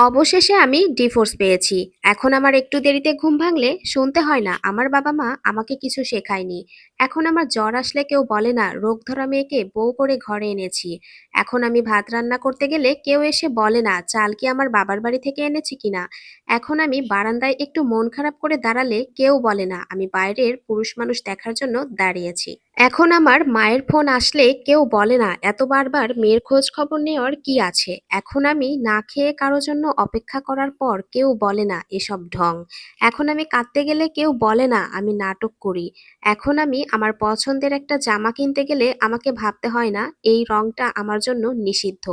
অবশেষে আমি ডিভোর্স পেয়েছি। এখন আমার একটু দেরিতে ঘুম ভাঙলে শুনতে হয় না, আমার বাবা-মা আমাকে কিছু শেখায়নি। এখন আমার জ্বর আসলে কেউ বলে না, রোগ ধরা মেয়েকে বউ করে ঘরে এনেছি। এখন আমি ভাত রান্না করতে গেলে কেউ এসে বলে না, চাল কি আমার বাবার বাড়ি থেকে এনেছি কিনা। এখন আমি বারান্দায় একটু মন খারাপ করে দাঁড়ালে কেউ বলে না, আমি বাইরের পুরুষ মানুষ দেখার জন্য দাঁড়িয়েছি। এখন আমার মায়ের ফোন আসলে কেউ বলে না, এত বারবার মেয়ের খোঁজ খবর নেওয়ার কি আছে। এখন আমি না খেয়ে কারও জন্য অপেক্ষা করার পর কেউ বলে না এসব ঢং। এখন আমি কাঁদতে গেলে কেউ বলে না আমি নাটক করি। এখন আমি আমার পছন্দের একটা জামা কিনতে গেলে আমাকে ভাবতে হয় না, এই রংটা আমার জন্য নিষিদ্ধ।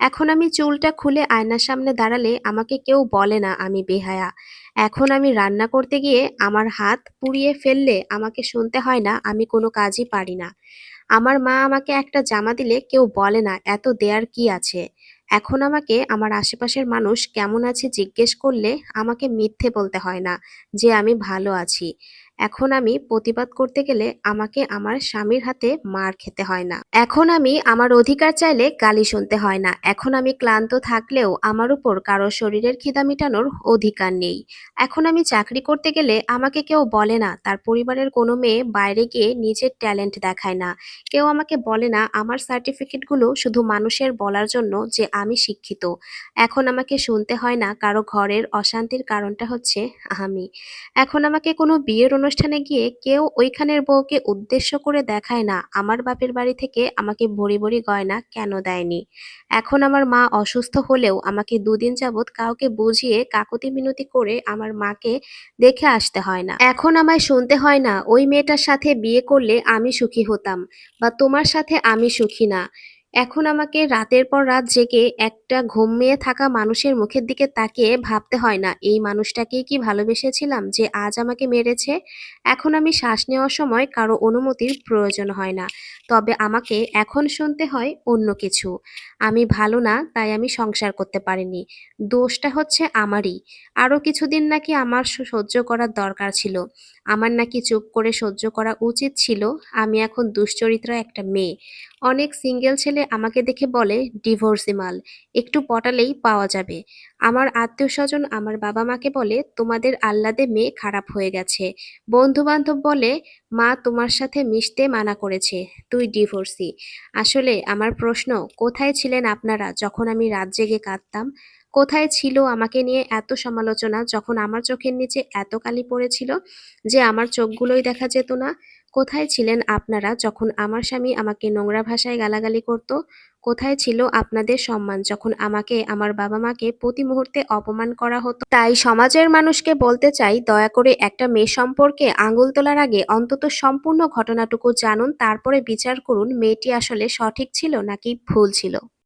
এখন আমি চুলটা খুলে আয়নার সামনে দাঁড়ালে আমাকে কেউ বলে না আমি বেহায়া। এখন আমি রান্না করতে গিয়ে আমার হাত পুড়িয়ে ফেললে আমাকে শুনতে হয় না আমি কোনো কাজই পারি না। আমার মা আমাকে একটা জামা দিলে কেউ বলে না, এত দেয়ার কি আছে। এখন আমাকে আমার আশেপাশের মানুষ কেমন আছে জিজ্ঞেস করলে আমাকে মিথ্যে বলতে হয় না যে আমি ভালো আছি। এখন আমি প্রতিবাদ করতে গেলে আমাকে আমার স্বামীর হাতে মার খেতে হয় না। এখন আমি আমার অধিকার চাইলে গালি শুনতে হয় না। এখন আমি ক্লান্ত থাকলেও আমার উপর কারও শরীরের খিদা মেটানোর অধিকার নেই। এখন আমি চাকরি করতে গেলে আমাকে কেউ বলে না, তার পরিবারের কোনো মেয়ে বাইরে গিয়ে নিজের ট্যালেন্ট দেখায় না। কেউ আমাকে বলে না, আমার সার্টিফিকেটগুলো শুধু মানুষের বলার জন্য যে আমি শিক্ষিত। এখন আমাকে শুনতে হয় না, কারও ঘরের অশান্তির কারণটা হচ্ছে আমি। এখন আমাকে কোনো বিয়ের অনুষ্ঠানে গিয়ে কেউ ওইখানের বউকে উদ্দেশ্য করে দেখায় না আমার বাপের বাড়ি থেকে আমাকে ভরি, ভরি গয়না কেন দেয়নি। এখন আমার মা অসুস্থ হলেও আমাকে দুদিন যাবৎ কাউকে বুঝিয়ে কাকুতি মিনতি করে আমার মাকে দেখে আসতে হয় না। এখন আমায় শুনতে হয় না ওই মেয়েটার সাথে বিয়ে করলে আমি সুখী হতাম বা তোমার সাথে আমি সুখী না। এখন আমাকে রাতের পর রাত জেগে একটা ঘুমিয়ে থাকা মানুষের মুখের দিকে তাকিয়ে ভাবতে হয় না, এই মানুষটাকেই কি ভালোবেসেছিলাম যে আজ আমাকে মেরেছে। এখন আমি শ্বাস নেওয়ার সময় কারও অনুমতির প্রয়োজন হয় না। তবে আমাকে এখন শুনতে হয় অন্য কিছু। আমি ভালো না, তাই আমি সংসার করতে পারিনি। দোষটা হচ্ছে আমারই। আরও কিছুদিন নাকি আমার সহ্য করার দরকার ছিল। আমার নাকি চুপ করে সহ্য করা উচিত ছিল। আমি এখন দুশ্চরিত্রা একটা মেয়ে। অনেক সিঙ্গেল ছেলে আমাকে দেখে বলে, ডিভোর্সি মাল। একটু পটালেই পাওয়া যাবে। আমার আত্মীয়স্বজন আমার বাবা-মাকে বলে, তোমাদের আহ্লাদে মেয়ে খারাপ হয়ে গেছে। বন্ধু-বান্ধব বলে, মা তোমার সাথে মিশতে মানা করেছে। তুই ডিভোর্সি। আসলে আমার প্রশ্ন, কোথায় ছিলেন আপনারা যখন আমি রাত জেগে কাঁদতাম? কোথায় ছিল আমাকে নিয়ে এত সমালোচনা যখন আমার চোখের নিচে এত কালি পড়েছিল যে আমার চোখগুলোই দেখা যেত না? কোথায় ছিলেন আপনারা যখন আমার স্বামী আমাকে নোংরা ভাষায় গালাগালি করত? কোথায় ছিল আপনাদের সম্মান যখন আমাকে, আমার বাবা-মাকে প্রতি মুহূর্তে অপমান করা হতো? তাই সমাজের মানুষকে বলতে চাই, দয়া করে একটা মেয়ে সম্পর্কে আঙুল তোলার আগে অন্তত সম্পূর্ণ ঘটনাটুকু জানুন, তারপরে বিচার করুন মেয়েটি আসলে সঠিক ছিল নাকি ভুল ছিল।